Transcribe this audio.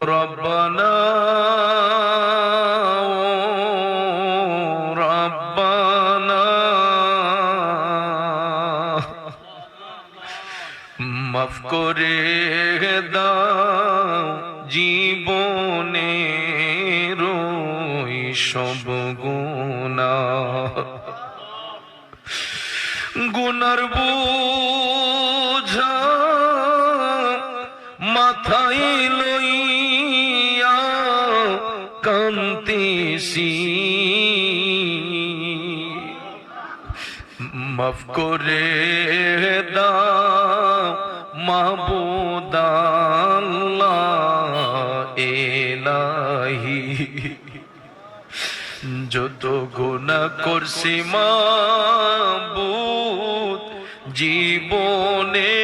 ربنا ربنا মাফ করে দাও জীবনে রই সব গুণা গুনার বুঝা মাথায় লইয়া কান্তিসি মাফ করে দাও মাবুদাল্লাহ এলাহি যত গুণা করছি মাবুদ জীবনে